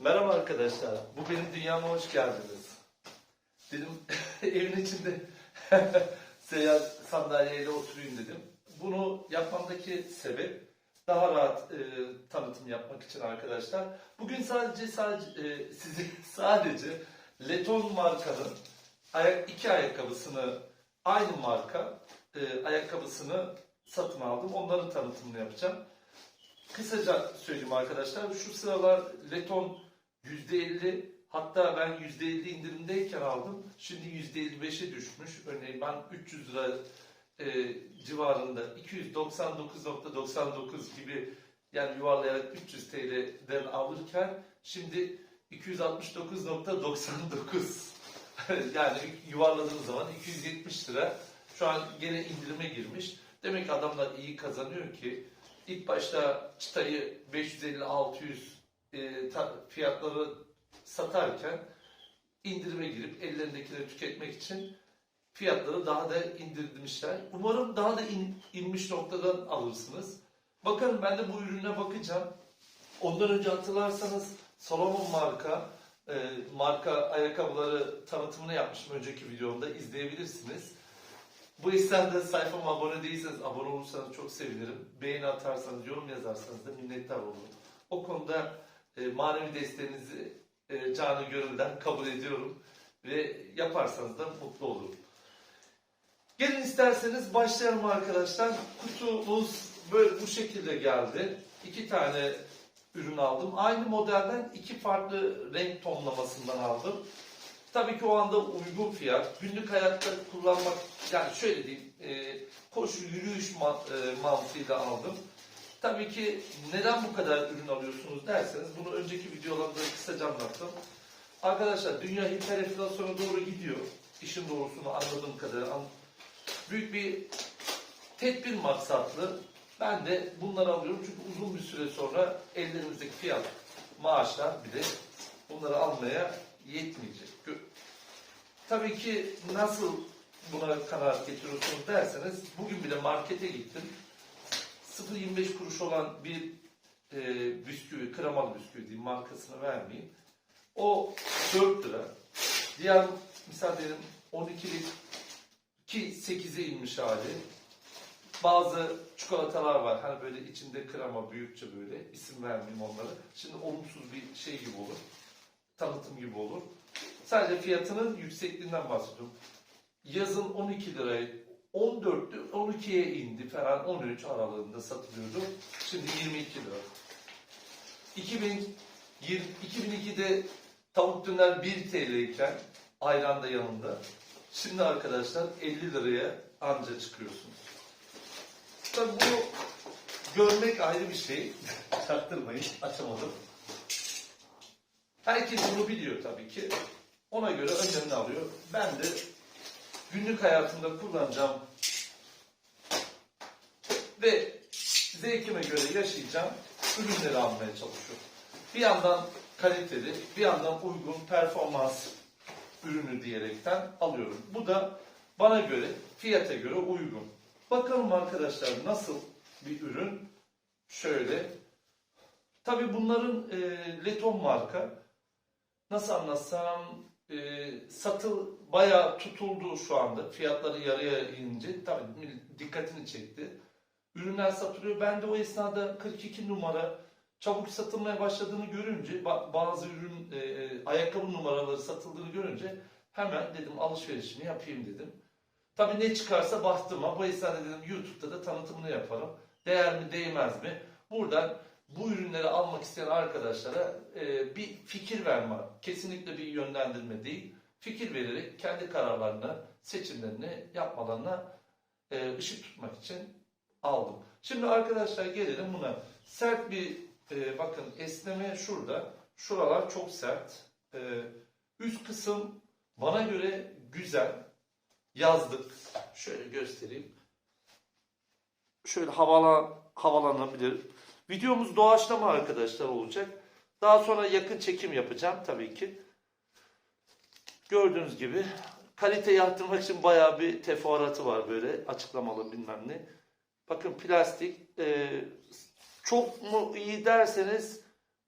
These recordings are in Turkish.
Merhaba arkadaşlar. Bu benim dünyama hoş geldiniz. Dedim evin içinde seyahat sandalyeyle oturayım dedim. Bunu yapmamdaki sebep daha rahat e, tanıtım yapmak için arkadaşlar. Bugün sadece sadece e, sizi sadece Leton markanın ayak iki ayakkabısını aynı marka e, ayakkabısını satın aldım. Onların tanıtımını yapacağım. Kısaca söyleyeyim arkadaşlar. Şu sıralar Leton %50 hatta ben %50 indirimdeyken aldım. Şimdi %55'e düşmüş. Örneğin ben 300 lira e, civarında 299.99 gibi yani yuvarlayarak 300 TL'den alırken şimdi 269.99 yani yuvarladığınız zaman 270 lira şu an gene indirime girmiş. Demek ki adamlar iyi kazanıyor ki ilk başta çıtayı 550-600 e, fiyatları satarken indirime girip ellerindekini tüketmek için fiyatları daha da indirmişler. Umarım daha da in- inmiş noktadan alırsınız. Bakın ben de bu ürüne bakacağım. Ondan önce hatırlarsanız Solomon marka e, marka ayakkabıları tanıtımını yapmıştım önceki videomda izleyebilirsiniz. Bu esnada sayfama abone değilseniz abone olursanız çok sevinirim. Beğeni atarsanız, yorum yazarsanız da minnettar olurum. O konuda e, manevi desteğinizi e, canı gönülden kabul ediyorum ve yaparsanız da mutlu olurum. Gelin isterseniz başlayalım arkadaşlar. Kutumuz böyle bu şekilde geldi. İki tane ürün aldım. Aynı modelden iki farklı renk tonlamasından aldım. Tabii ki o anda uygun fiyat. Günlük hayatta kullanmak, yani şöyle diyeyim, e, koşu, yürüyüş ma- e, mantığıyla aldım. Tabii ki neden bu kadar ürün alıyorsunuz derseniz, bunu önceki videolarda kısaca anlattım. Arkadaşlar dünya hiperenflasyona doğru gidiyor. İşin doğrusunu anladığım kadarıyla. Büyük bir tedbir maksatlı. Ben de bunları alıyorum çünkü uzun bir süre sonra ellerimizdeki fiyat, maaşlar bir de bunları almaya yetmeyecek. Tabii ki nasıl buna kanaat getiriyorsunuz derseniz bugün bile markete gittim. 0.25 kuruş olan bir e, bisküvi, kremalı bisküvi diyeyim markasını vermeyeyim. O 4 lira. Diğer misal diyelim 12'lik ki 8'e inmiş hali. Bazı çikolatalar var. Hani böyle içinde krema büyükçe böyle. isim vermeyeyim onları. Şimdi olumsuz bir şey gibi olur. Tanıtım gibi olur. Sadece fiyatının yüksekliğinden bahsediyorum. Yazın 12 lirayı 14'tü 12'ye indi falan 13 aralığında satılıyordu. Şimdi 22 lira. 2020, 2002'de tavuk döner 1 TL iken ayran da yanında. Şimdi arkadaşlar 50 liraya anca çıkıyorsunuz. Tabii bunu görmek ayrı bir şey. Çaktırmayın açamadım. Herkes bunu biliyor tabii ki. Ona göre önlemini alıyor. Ben de günlük hayatımda kullanacağım ve zevkime göre yaşayacağım ürünleri almaya çalışıyorum. Bir yandan kaliteli, bir yandan uygun performans ürünü diyerekten alıyorum. Bu da bana göre, fiyata göre uygun. Bakalım arkadaşlar nasıl bir ürün? Şöyle. Tabii bunların e, Leton marka. Nasıl anlatsam e, satıl bayağı tutuldu şu anda. Fiyatları yarıya inince tabii dikkatini çekti. Ürünler satılıyor. Ben de o esnada 42 numara çabuk satılmaya başladığını görünce ba- bazı ürün e, e, ayakkabı numaraları satıldığını görünce hemen dedim alışverişimi yapayım dedim. Tabii ne çıkarsa bahtıma bu esnada dedim YouTube'da da tanıtımını yaparım. Değer mi değmez mi? Buradan bu ürünleri almak isteyen arkadaşlara e, bir fikir verme, kesinlikle bir yönlendirme değil, fikir vererek kendi kararlarını, seçimlerini yapmalarına e, ışık tutmak için aldım. Şimdi arkadaşlar gelelim buna. Sert bir, e, bakın esneme şurada, şuralar çok sert. E, üst kısım bana göre güzel, yazlık. Şöyle göstereyim. Şöyle havala, havalanabilir. Videomuz doğaçlama arkadaşlar olacak. Daha sonra yakın çekim yapacağım tabii ki. Gördüğünüz gibi kaliteyi arttırmak için bayağı bir teferruatı var böyle açıklamalı bilmem ne. Bakın plastik e, çok mu iyi derseniz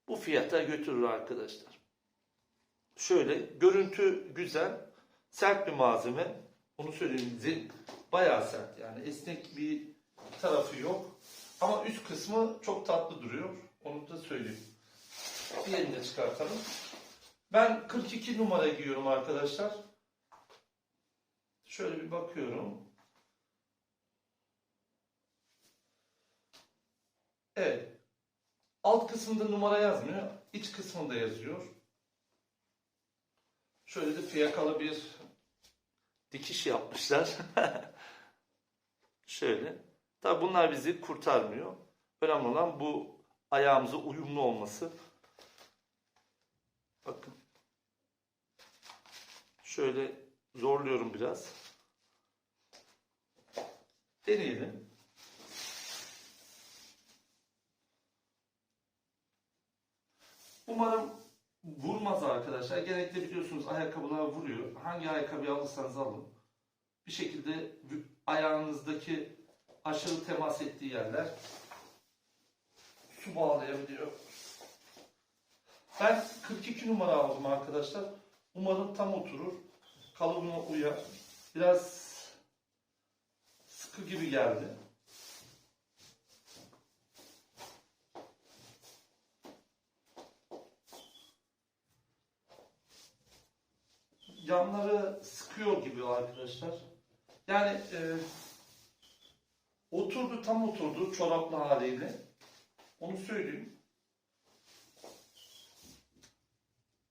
bu fiyata götürür arkadaşlar. Şöyle görüntü güzel, sert bir malzeme. Onu söyleyeyim bayağı sert yani esnek bir tarafı yok. Ama üst kısmı çok tatlı duruyor. Onu da söyleyeyim. Diğerini de çıkartalım. Ben 42 numara giyiyorum arkadaşlar. Şöyle bir bakıyorum. Evet. Alt kısmında numara yazmıyor. iç kısmında yazıyor. Şöyle de fiyakalı bir dikiş yapmışlar. Şöyle. Tabi bunlar bizi kurtarmıyor. Önemli olan bu ayağımıza uyumlu olması. Bakın. Şöyle zorluyorum biraz. Deneyelim. Umarım vurmaz arkadaşlar. Genellikle biliyorsunuz ayakkabılar vuruyor. Hangi ayakkabıyı alırsanız alın. Bir şekilde ayağınızdaki aşırı temas ettiği yerler su bağlayabiliyor. Ben 42 numara aldım arkadaşlar. Umarım tam oturur. Kalıbına uyar. Biraz sıkı gibi geldi. Yanları sıkıyor gibi arkadaşlar. Yani e, oturdu tam oturdu çoraplı haliyle. Onu söyleyeyim.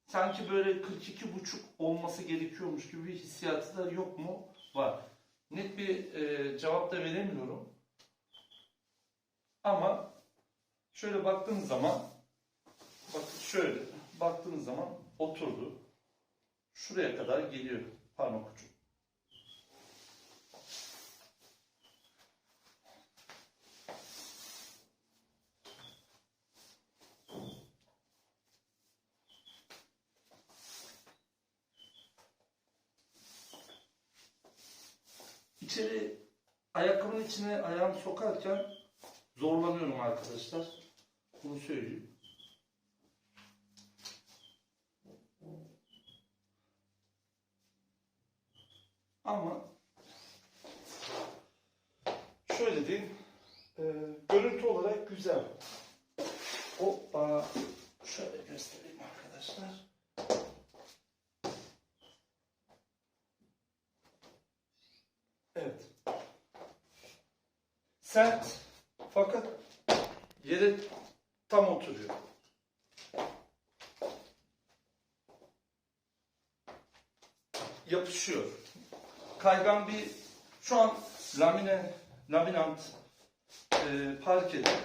Sanki böyle 42 buçuk olması gerekiyormuş gibi bir hissiyatı da yok mu? Var. Net bir e, cevap da veremiyorum. Ama şöyle baktığınız zaman bakın şöyle baktığınız zaman oturdu. Şuraya kadar geliyor parmak ucu. İçeri ayakkabının içine ayağımı sokarken zorlanıyorum arkadaşlar. Bunu söyleyeyim. Ama şöyle diyeyim, e, görüntü olarak güzel. Hoppa, şöyle göstereyim arkadaşlar. Evet. Sert fakat yere tam oturuyor. Yapışıyor. Kaygan bir şu an lamine laminant e, parkede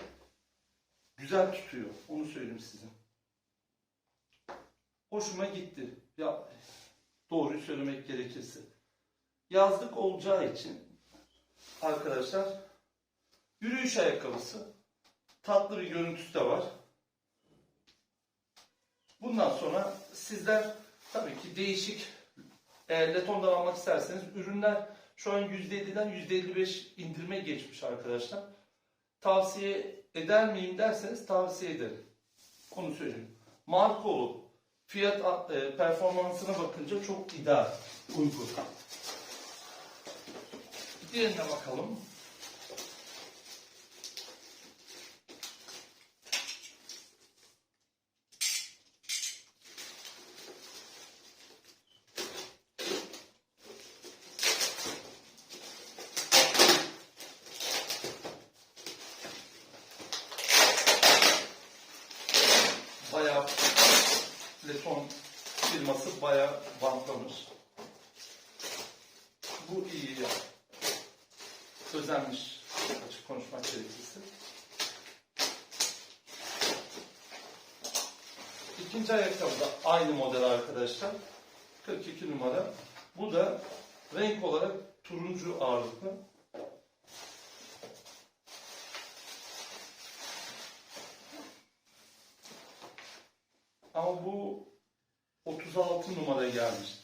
güzel tutuyor. Onu söyleyeyim size. Hoşuma gitti. Ya doğruyu söylemek gerekirse. Yazlık olacağı için arkadaşlar yürüyüş ayakkabısı tatlı bir görüntüsü de var. Bundan sonra sizler tabii ki değişik eğer Leton'dan almak isterseniz ürünler şu an %50'den %55 indirime geçmiş arkadaşlar. Tavsiye eder miyim derseniz tavsiye ederim. Onu söyleyeyim. Markolu fiyat e, performansına bakınca çok ideal, uygun. Diğerine bakalım. Bayağı Leton firması bayağı bantlamış. Bu iyi ya. Özenmiş açık konuşmak gerekirse. İkinci ayakkabı da aynı model arkadaşlar. 42 numara. Bu da renk olarak turuncu ağırlıklı. Ama bu 36 numara gelmiş.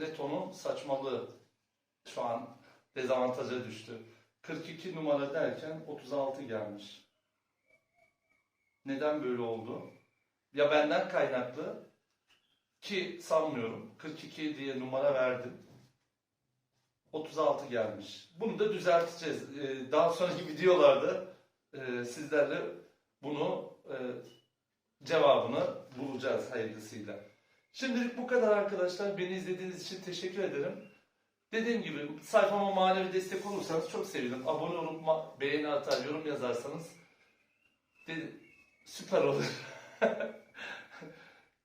Leto'nun saçmalığı şu an dezavantaja düştü. 42 numara derken 36 gelmiş. Neden böyle oldu? ya benden kaynaklı ki sanmıyorum 42 diye numara verdim. 36 gelmiş. Bunu da düzelteceğiz. Ee, Daha sonraki videolarda e, sizlerle bunu e, cevabını bulacağız hayırlısıyla. Şimdilik bu kadar arkadaşlar. Beni izlediğiniz için teşekkür ederim. Dediğim gibi sayfama manevi destek olursanız çok sevinirim. Abone olup beğeni atar, yorum yazarsanız dedi, süper olur.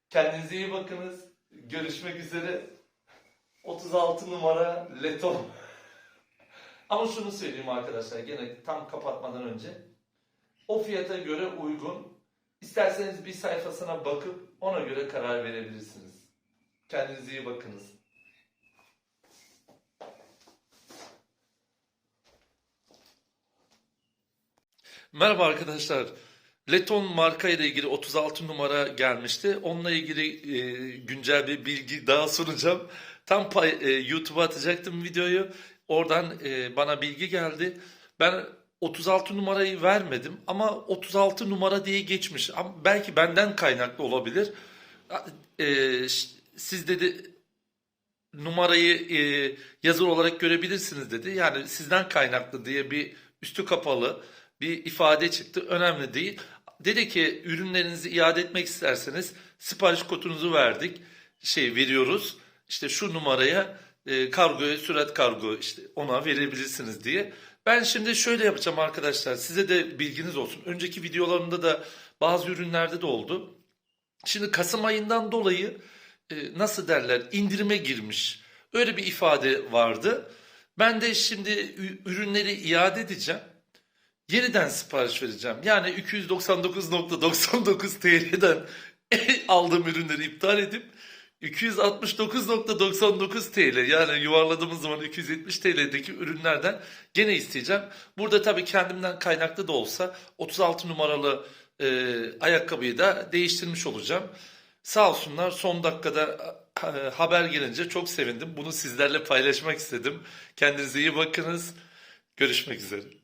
Kendinize iyi bakınız. Görüşmek üzere. 36 numara Leto. Ama şunu söyleyeyim arkadaşlar gene tam kapatmadan önce. O fiyata göre uygun. İsterseniz bir sayfasına bakıp ona göre karar verebilirsiniz. Kendinize iyi bakınız. Merhaba arkadaşlar. Leton marka ile ilgili 36 numara gelmişti. Onunla ilgili e, güncel bir bilgi daha sunacağım. Tam pay, e, YouTube'a atacaktım videoyu. Oradan e, bana bilgi geldi. Ben 36 numarayı vermedim ama 36 numara diye geçmiş. Ama belki benden kaynaklı olabilir. E, ş- siz dedi numarayı e, yazı olarak görebilirsiniz dedi. Yani sizden kaynaklı diye bir üstü kapalı bir ifade çıktı. Önemli değil. Dedi ki ürünlerinizi iade etmek isterseniz sipariş kodunuzu verdik. Şey veriyoruz. İşte şu numaraya e, kargoya sürat kargo işte ona verebilirsiniz diye. Ben şimdi şöyle yapacağım arkadaşlar. Size de bilginiz olsun. Önceki videolarımda da bazı ürünlerde de oldu. Şimdi Kasım ayından dolayı e, nasıl derler indirime girmiş. Öyle bir ifade vardı. Ben de şimdi ürünleri iade edeceğim. Yeniden sipariş vereceğim. Yani 299.99 TL'den aldığım ürünleri iptal edip 269.99 TL yani yuvarladığımız zaman 270 TL'deki ürünlerden gene isteyeceğim. Burada tabii kendimden kaynaklı da olsa 36 numaralı e, ayakkabıyı da değiştirmiş olacağım. Sağ olsunlar son dakikada e, haber gelince çok sevindim. Bunu sizlerle paylaşmak istedim. Kendinize iyi bakınız. Görüşmek üzere.